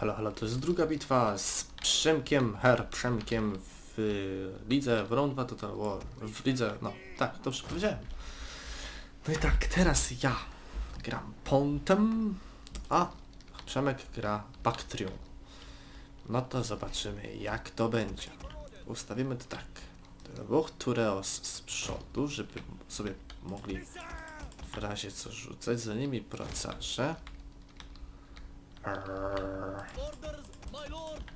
Halo, halo, to jest druga bitwa z Przemkiem, Her Przemkiem w lidze w Round 2 Total War. W lidze, no tak, dobrze powiedziałem. No i tak, teraz ja gram Pontem, a Przemek gra Bactrią. No to zobaczymy jak to będzie. Ustawimy to tak. Dwóch Tureos z przodu, żeby sobie mogli w razie co rzucać, za nimi procarze.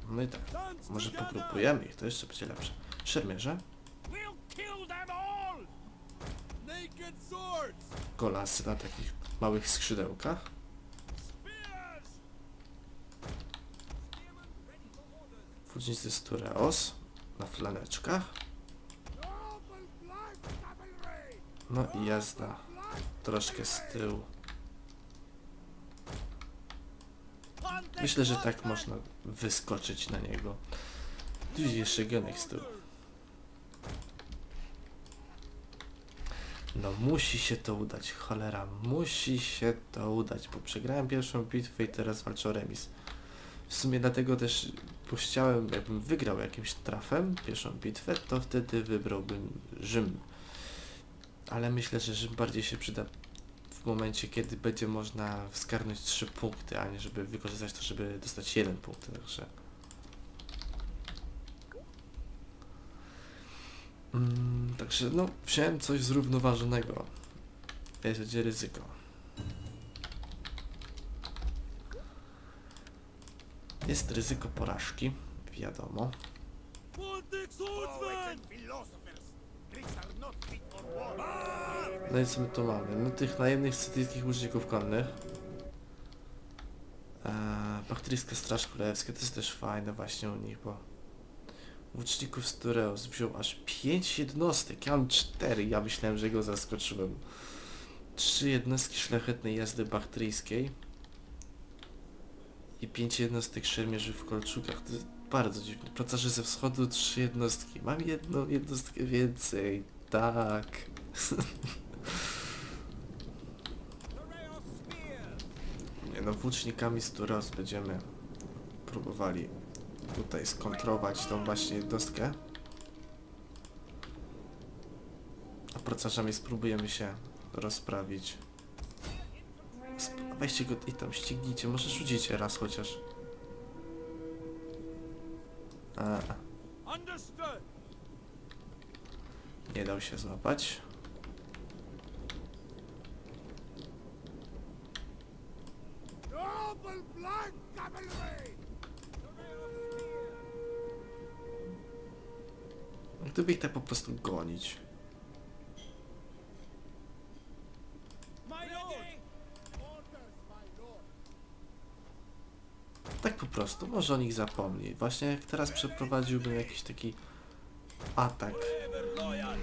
No i tak, może popróbujemy ich, to jeszcze będzie lepsze. Szermierze, golasy na takich małych skrzydełkach. Wódźnicy z Tureos na flaneczkach. No i jazda troszkę z tyłu. Myślę, że tak można wyskoczyć na niego. Tu jeszcze genek z tyłu. No musi się to udać, cholera, musi się to udać, bo przegrałem pierwszą bitwę i teraz walczę o remis. W sumie dlatego też, chciałem, jakbym wygrał jakimś trafem pierwszą bitwę, to wtedy wybrałbym Rzym. Ale myślę, że Rzym bardziej się przyda w momencie, kiedy będzie można wskarnąć 3 punkty, a nie żeby wykorzystać to, żeby dostać jeden punkt, także... Mm, także no, wziąłem coś zrównoważonego. Jest będzie ryzyko. Jest ryzyko porażki, wiadomo. No i co my tu mamy? No tych najemnych sytyjskich łuczników konnych. Eee, Baktryjska Straż Królewska, to jest też fajne właśnie u nich, bo łuczników z Tureos wziął aż 5 jednostek, ja mam 4, ja myślałem, że go zaskoczyłem. 3 jednostki szlachetnej jazdy baktryjskiej i 5 jednostek szermierzy w kolczukach, to jest bardzo dziwne. Procarzy ze wschodu 3 jednostki, mam jedną jednostkę więcej, tak. Nie no, włócznikami z Turos będziemy próbowali tutaj skontrować tą właśnie jednostkę. A procarzami spróbujemy się rozprawić. Sp- Weźcie go i tam ścignijcie, może rzucicie raz chociaż. A, nie dał się złapać. Gdyby ich tak po prostu gonić. Tak po prostu, może o nich zapomni. Właśnie jak teraz przeprowadziłbym jakiś taki atak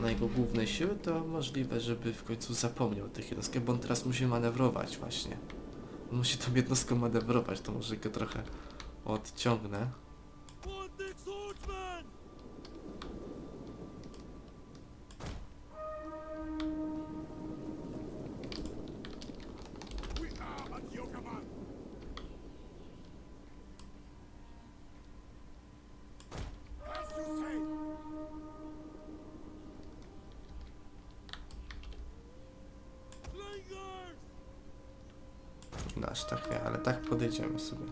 na jego główne siły, to możliwe, żeby w końcu zapomniał tych jednostkach, bo on teraz musi manewrować właśnie. Musi tą jednostką manewrować, to może go trochę odciągnę. Aż tak nie, ale tak podejdziemy sobie.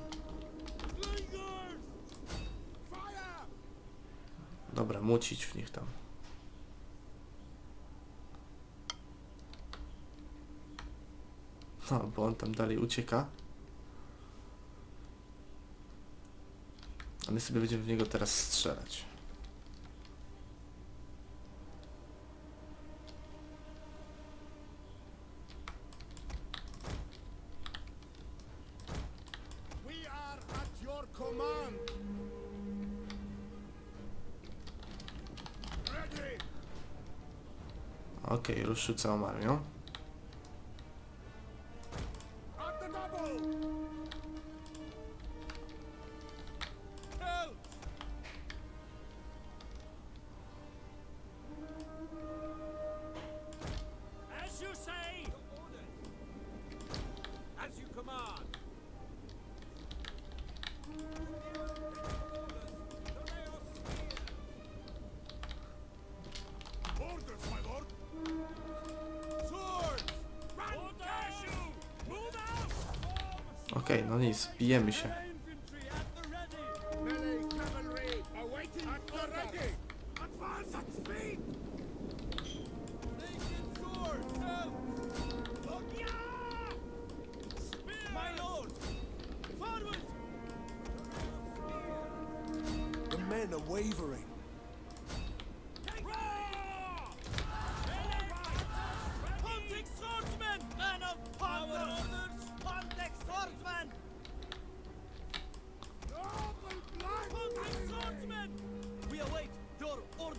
Dobra, mucić w nich tam. No, bo on tam dalej ucieka. A my sobie będziemy w niego teraz strzelać. Okej, ruszył całą armią. Okej, no nic, bijemy się.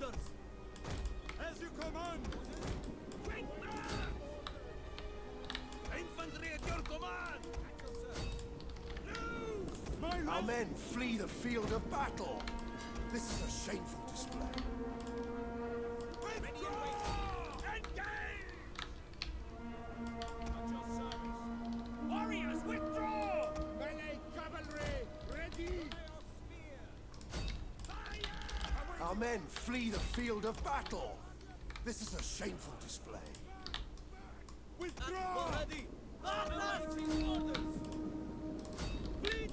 Orders! As you command! Quick! Infantry at your command! My Our men flee the field of battle. This is a shameful men flee the field of battle. This is a shameful display.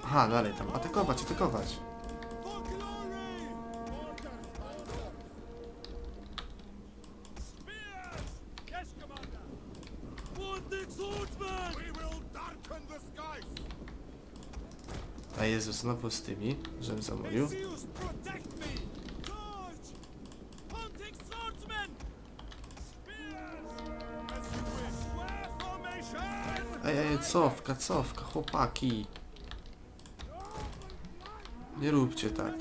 Aha, dalej tam. Atakować, atakować. A Jezu, znowu z tymi, żem zamówił. Ej, ej, cofka, cofka, chłopaki. Nie róbcie tak.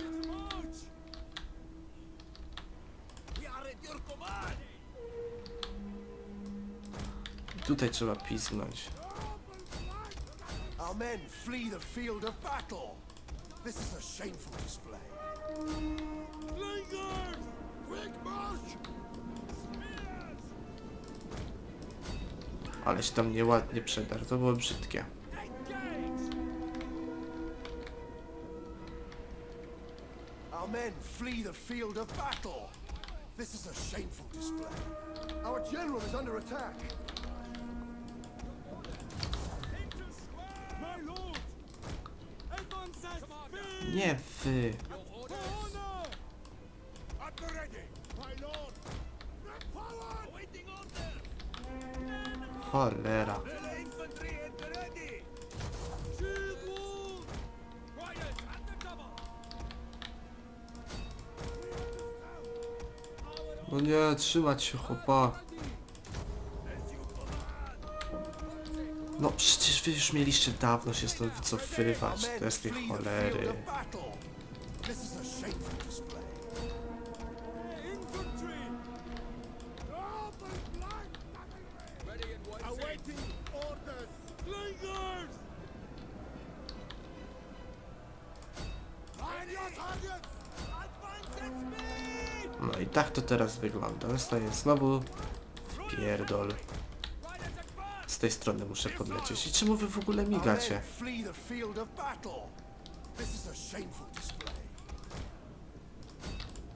Tutaj trzeba pisnąć. Men. This is a shameful display. Slingers! Quick march! Ale się tam nieładnie przedarł, to było brzydkie. Our men flee the field of battle. This is a shameful display. Our general is under attack. Into square! My lord! Advance at speed! Nie wy. Double! No nie, trzymać się chłopa. No przecież wy już mieliście dawno się stąd wycofywać. To jest tej cholery. No i tak to teraz wygląda. Dostaję znowu pierdol. Z tej strony muszę podlecieć. I czemu wy w ogóle migacie?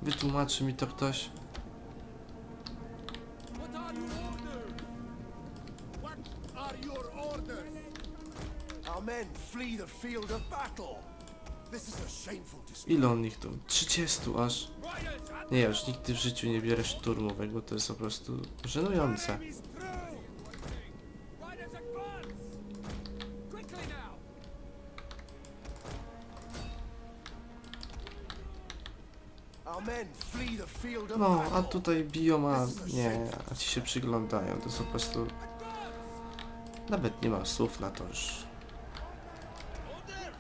Wytłumaczy mi to ktoś? Men flee the field of battle. Ile on ich tu? 30 aż. Nie, już nigdy w życiu nie biorę szturmowego, to jest po prostu żenujące. No, a tutaj biją, a nie, a ci się przyglądają, to jest po prostu... Nawet nie mam słów na to już. Order!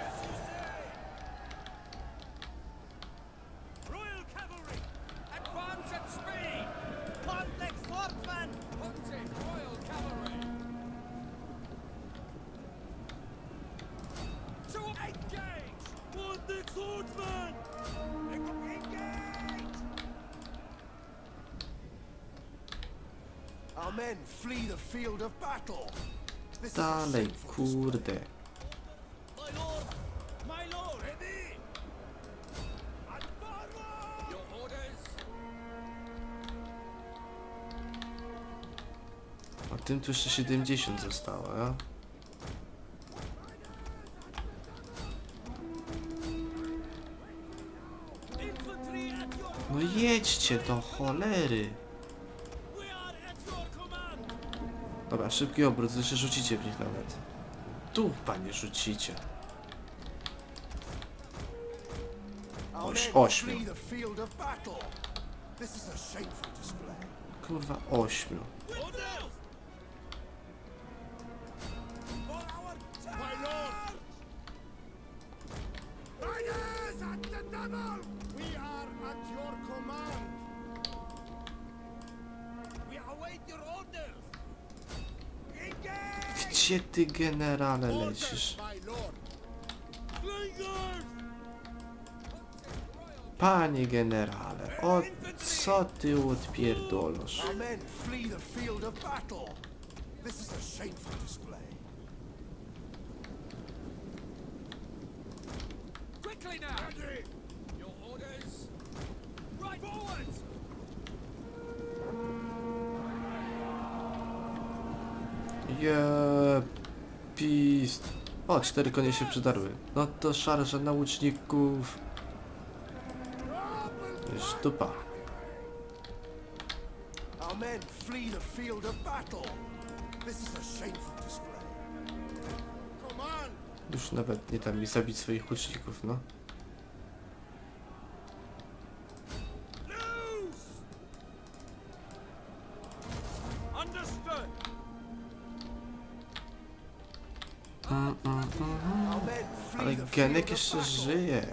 As you say! Royal cavalry! Advance at speed! Pontic swordsmen! Pontic Royal cavalry! To engage! Pontic swordsmen! Engage! Our men flee the field of battle. This is a Dalej, shameful display. kurde. My lord! My lord! Ready! And forward! Your orders! A tym tu jeszcze 70 zostało, ja? Jedźcie do cholery. Dobra, szybki obrót, się rzucicie w nich nawet. Tu, panie, rzucicie. Oś- ośmiu. flee the Gdzie ty, generale, lecisz? Panie generale, o co ty odpierdolasz? Our pist. O, cztery konie się przydarły. No to szarża na łuczników. Już dupa. Our men flee the field of battle. This is a shameful display. Command! Już nawet nie tam mi zabić swoich łuczników, no. Genek jeszcze żyje.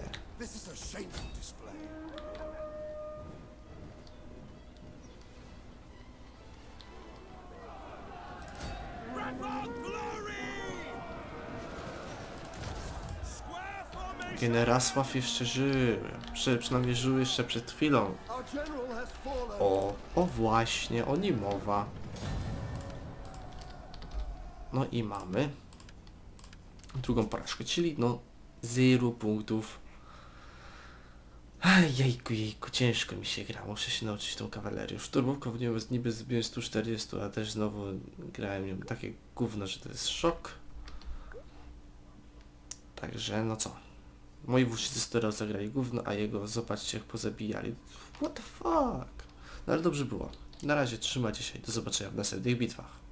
Generasław jeszcze żył. Przy, przynajmniej żył jeszcze przed chwilą. O, o właśnie, o nim mowa. No i mamy drugą porażkę, czyli no 0 punktów. Aj, jejku, jejku, ciężko mi się gra, muszę się nauczyć tą kawalerię. Szturmówką w nią niby zbiłem 140, a też znowu grałem nią takie gówno, że to jest szok. Także no co. Moi włócznicy stereo zagrali gówno, a jego zobaczcie jak pozabijali. What the fuck? No ale dobrze było. Na razie trzymajcie się i do zobaczenia w następnych bitwach.